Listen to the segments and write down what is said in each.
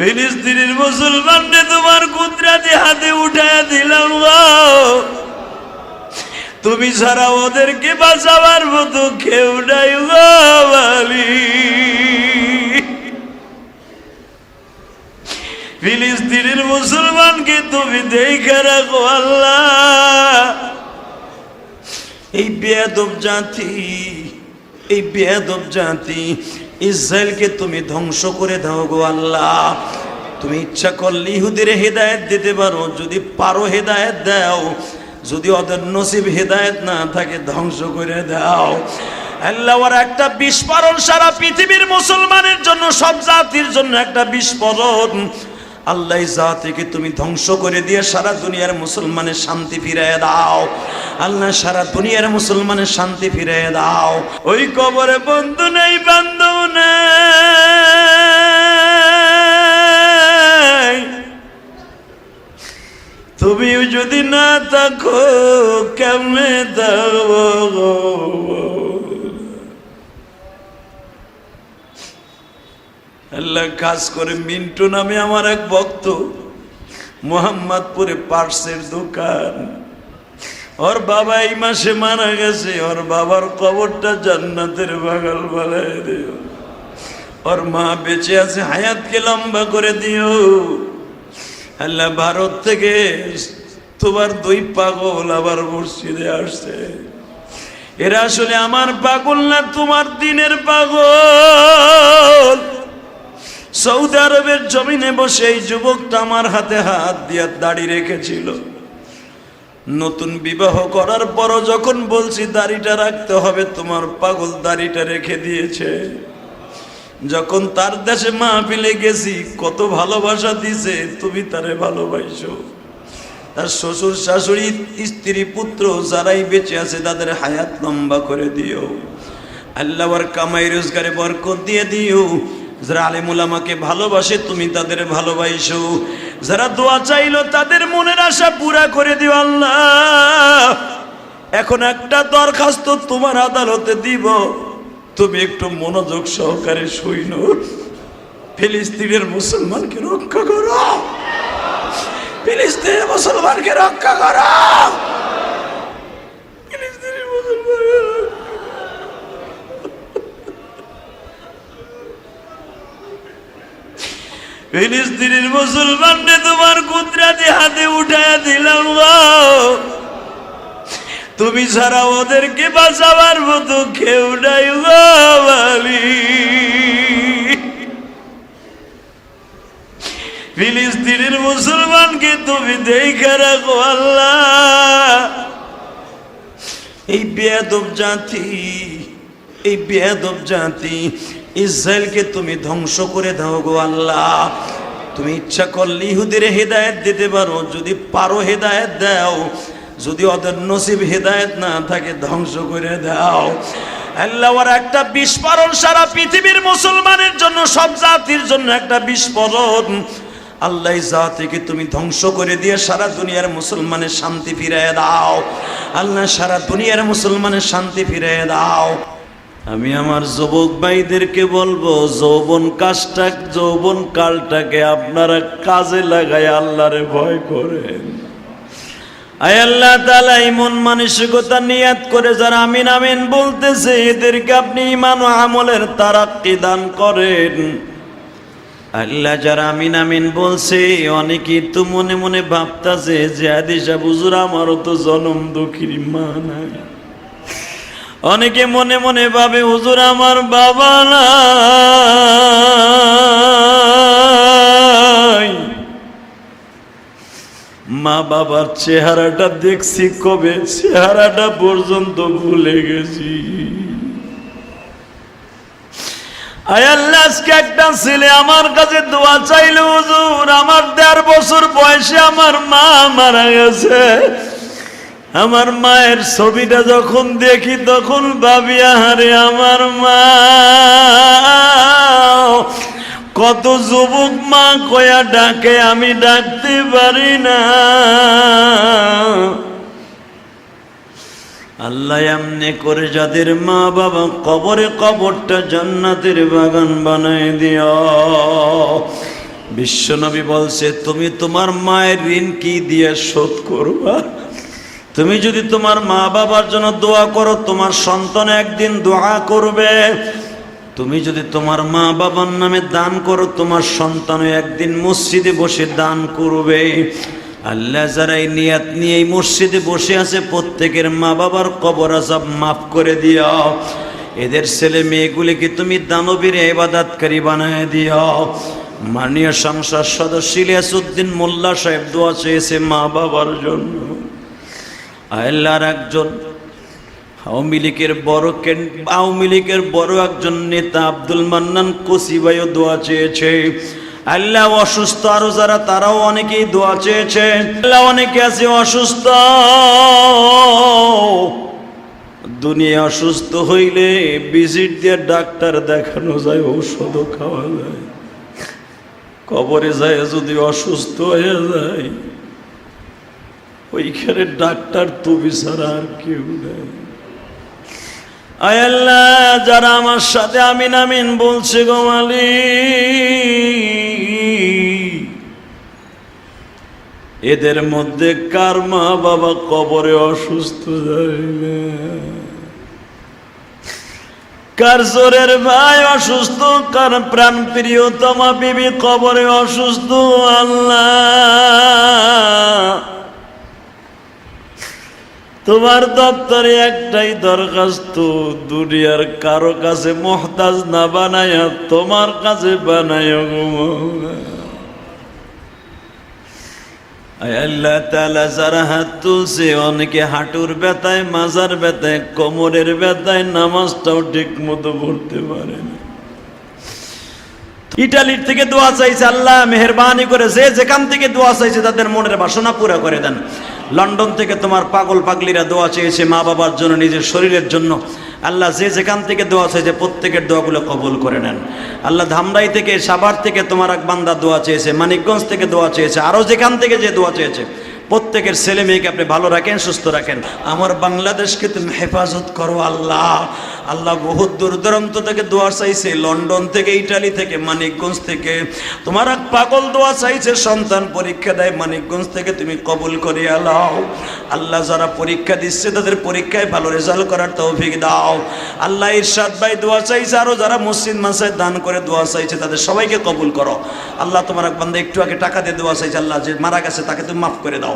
ফিলিস্তিনের মুসলমানকে তোমার কুদরাতি হাতে উঠায় দিলাম তুমি ছাড়া ওদেরকে বাঁচাবার মতো কেউ নাই মালিক ফিলিস্তিনের মুসলমানকে তুমি দেখে রাখো আল্লাহ। এই বেয়াদব জাতি, এই বেয়াদব জাতি ইসরায়েলকে তুমি ধ্বংস করে দাও গো আল্লাহ। তুমি ইচ্ছা করলে ইহুদের হেদায়েত দিতে পারো, যদি পারো হেদায়েত দাও। যদি ওদের নসিব হেদায়েত না থাকে, ধ্বংস করে দাও। আল্লাহর একটা বিস্ফোরণ সারা পৃথিবীর মুসলমানের জন্য, সব জাতির জন্য একটা বিস্ফোরণ। আল্লাহ জাতিকে তুমি ধ্বংস করে দিয়ে সারা দুনিয়ার মুসলমানের শান্তি ফিরিয়ে দাও। আল্লাহ সারা দুনিয়ার মুসলমানের শান্তি ফিরিয়ে দাও। ওই কবরে বন্ধু নেই, বান্ধব নেই। তুমিও যদি না থাকো, কেমনে থাকব আল্লাহ কাজ করে মিন্টু নামে আমার এক ভক্ত, মোহাম্মদপুরে পার্সের দোকান। ওর বাবা এই মাসে মারা গেছে, ওর বাবার কবরটা জান্নাতের বাগাল বানায় দিও। ওর মা বেঁচে আছে, হায়াতকে লম্বা করে দিও। আল্লাহ ভারত থেকে তোমার দুই পাগল আবার মসজিদে আসছে। এরা আসলে আমার পাগল না তোমার দিনের পাগল? সৌদি আরবের জমিনে বসে এই যুবকটা আমার হাতে হাত দিয়ে দাড়ি রেখেছিল। নতুন বিবাহ করার পরও যখন বলছি, দাড়িটা রাখতে হবে, তোমার পাগল দাড়িটা রেখে দিয়েছে। যখন তার দেশে মা মাহফিলে গেছি, কত ভালোবাসা দিছে তুমি তারে ভালোবাসো। তার শ্বশুর, শাশুড়ি, স্ত্রী, পুত্র যারাই বেঁচে আছে, তাদের হায়াত লম্বা করে দিও। আল্লাহর কামাই, রোজগারে বরকত দিয়ে দিও। যারা আলেমুল আমাকে ভালোবাসে, তুমি তাদের ভালোবাসো। যারা দোয়া চাইলো, তাদের মনের আশা পুরা করে দিও আল্লাহ। এখন একটা দরখাস্ত তোমার আদালতে দিব। তুমি একটু মনোযোগ সহকারে সইন ফিলিস্তিনের মুসলমানকে রক্ষা করো। ফিলিস্তিনের মুসলমানকে রক্ষা করো। ফিলিস্তিনের মুসলমানকে তোমার কুদরাতি হাতে উঠায় দিলাম তুমি ছাড়া ওদেরকে বাঁচাবার মতো কেউ নাই গো ফিলিস্তিনের মুসলমানকে তুমি দেখে রাখো আল্লাহ। এই বেয়াদব জাতি, এই বেয়াদব জাতি ইসরায়েলকে তুমি ধ্বংস করে দাও গো আল্লাহ। তুমি ইচ্ছা করলে ইহুদের হেদায়েত দিতে পারো, যদি পারো হেদায়েত দাও। যদি ওদের নসিব হেদায়েত না থাকে, ধ্বংস করে দাও। আল্লাহ, ওর একটা বিস্ফোরণ সারা পৃথিবীর মুসলমানের জন্য, সব জাতির জন্য একটা বিস্ফোরণ। আল্লাহ জাতিকে তুমি ধ্বংস করে দিয়ে সারা দুনিয়ার মুসলমানের শান্তি ফিরিয়ে দাও। আল্লাহ, সারা দুনিয়ার মুসলমানের শান্তি ফিরিয়ে দাও। আমি আমার যুবক ভাইদেরকে বলব, যৌবন কাজটা যৌবন কালটাকে আপনারা কাজে লাগায় আল্লাহরে ভয় করেন। আয় আল্লাহ তালা ইমন মানসিকতা নিয়াত করে যারা আমিন আমিন বলতেছে, এদেরকে আপনি ইমান আমলের তারাক্কি দান করেন। আল্লাহ যারা আমিন আমিন বলছে, অনেকেই তো মনে মনে ভাবতাছে যে আদিশা বুজুর আমারও তো জনম দুঃখীর মা নাই। অনেকে মনে মনে ভাবে, হুজুর, আমার বাবা নাই। মা বাবার চেহারাটা দেখছি, কবে চেহারাটা পর্যন্ত ভুলে গেছি। আয় আল্লাহ, আজকে একটা ছেলে আমার কাছে দোয়া চাইলো, হুজুর, আমার দেড় বছর বয়সে আমার মা মারা গেছে। আমার মায়ের ছবিটা যখন দেখি, তখন ভাবি, আহারে আমার মা। কত যুবক মা কয়া ডাকে, আমি ডাকতে পারি না। আল্লাহ এমনি করে যাদের মা বাবা কবরে কবরটা জান্নাতের বাগান বানায় দিও। বিশ্বনবী বলছে, তুমি তোমার মায়ের ঋণ কি দিয়ে শোধ করবা? তুমি যদি তোমার মা বাবার জন্য দোয়া করো, তোমার সন্তান একদিন দোয়া করবে। তুমি যদি তোমার মা বাবার নামে দান করো, তোমার সন্তানও একদিন মসজিদে বসে দান করবে। আল্লাহ যারা এই নিয়াত নিয়ে এই মসজিদে বসে আছে, প্রত্যেকের মা বাবার কবর আজাব মাফ করে দিও। এদের ছেলে মেয়েগুলিকে তুমি দানবীর এবাদাতকারী বানায় দিও। মাননীয় সংসদ সদস্য ইলিয়াসউদ্দিন মোল্লা সাহেব দোয়া চেয়েছে মা বাবার জন্য। আল্লাহর একজন আওয়ামী লীগের বড় কেন আওয়ামী লীগের বড় একজন নেতা আব্দুল মান্নান কসিবাইও দোয়া চেয়েছে। আল্লাহ অসুস্থ আরও যারা, তারাও অনেকেই দোয়া চেয়েছে। আল্লাহ অনেকে আছে অসুস্থ। দুনিয়া অসুস্থ হইলে ভিজিট দিয়ে ডাক্তার দেখানো যায়, ঔষধও খাওয়া যায়। কবরে যায়, যদি অসুস্থ হয়ে যায়। ওইখানে ডাক্তার তুমি ছাড়া আর কেউ নেই। আয় আল্লাহ, যারা আমার সাথে আমিন আমিন বলছে গো মালিক, এদের মধ্যে কার মা বাবা কবরে অসুস্থ যায় না কার জোরের ভাই অসুস্থ, কার প্রাণ প্রিয়তমা বিবি কবরে অসুস্থ? আল্লাহ তোমার দপ্তরে একটাই দরখাস্ত, দুনিয়ার কারও কাছে মহতাজ না বানায়া তোমার কাছে বানায় আল্লাহ তালা যারা হাত তুলছে, অনেকে হাঁটুর ব্যথায়, মাজার ব্যথায়, কোমরের ব্যথায় নামাজটাও ঠিক মতো পড়তে পারে না। ইটালির থেকে দোয়া চাইছে আল্লাহ, মেহরবানি করে যে যেখান থেকে দোয়া চাইছে তাদের মনের বাসনা পুরা করে দেন। লন্ডন থেকে তোমার পাগল পাগলিরা দোয়া চেয়েছে মা বাবার জন্য, নিজের শরীরের জন্য। আল্লাহ যে যেখান থেকে দোয়া চেয়েছে, প্রত্যেকের দোয়াগুলো কবুল করে নেন। আল্লাহ ধামরাই থেকে, সাভার থেকে তোমার এক বান্দা দোয়া চেয়েছে, মানিকগঞ্জ থেকে দোয়া চেয়েছে, আরও যেখান থেকে যে দোয়া চেয়েছে, প্রত্যেকের ছেলে মেয়েকে আপনি ভালো রাখেন, সুস্থ রাখেন। আমার বাংলাদেশকে তুমি হেফাজত করো আল্লাহ। আল্লাহ বহুত দূর দূরান্ত থেকে দোয়া চাইছে, লন্ডন থেকে, ইটালি থেকে, মানিকগঞ্জ থেকে। তোমার এক পাগল দোয়া চাইছে, সন্তান পরীক্ষা দেয়, মানিকগঞ্জ থেকে তুমি কবুল করে আলাও আল্লাহ যারা পরীক্ষা দিচ্ছে, তাদের পরীক্ষায় ভালো রেজাল্ট করার তৌফিক দাও। আল্লাহ ইরশাদ ভাই দোয়া চাইছে, আরও যারা মসজিদ মাসায় দান করে দোয়া চাইছে, তাদের সবাইকে কবুল করো। আল্লাহ তোমার এক বান্দা একটু আগে টাকা দিয়ে দোয়া চাইছে, আল্লাহ যে মারা গেছে তাকে তুমি মাফ করে দাও।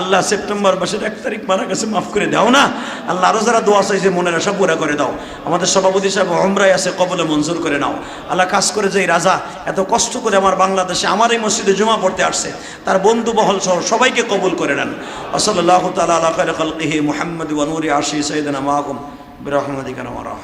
আল্লাহ সেপ্টেম্বর মাসের এক তারিখ মারা গেছে, মাফ করে দাও না। আল্লাহ আরও যারা দোয়া চাইছে, মনের আশা পুরা করে দাও। আমাদের সভাপতি সাহেব অমরাই আছে, কবলে মঞ্জুর করে নাও। আল্লাহ কাজ করে যে রাজা, এত কষ্ট করে আমার বাংলাদেশে আমার এই মসজিদে জমা পড়তে আসছে, তার বন্ধু বহল সহ সবাইকে কবুল করে নেন। আসল্লাহ তালা আল্লাহ খালকিহি মোহাম্মদ ওয়ানুরি আশি সৈদিনা মাহকুম برحمتك يا رحيم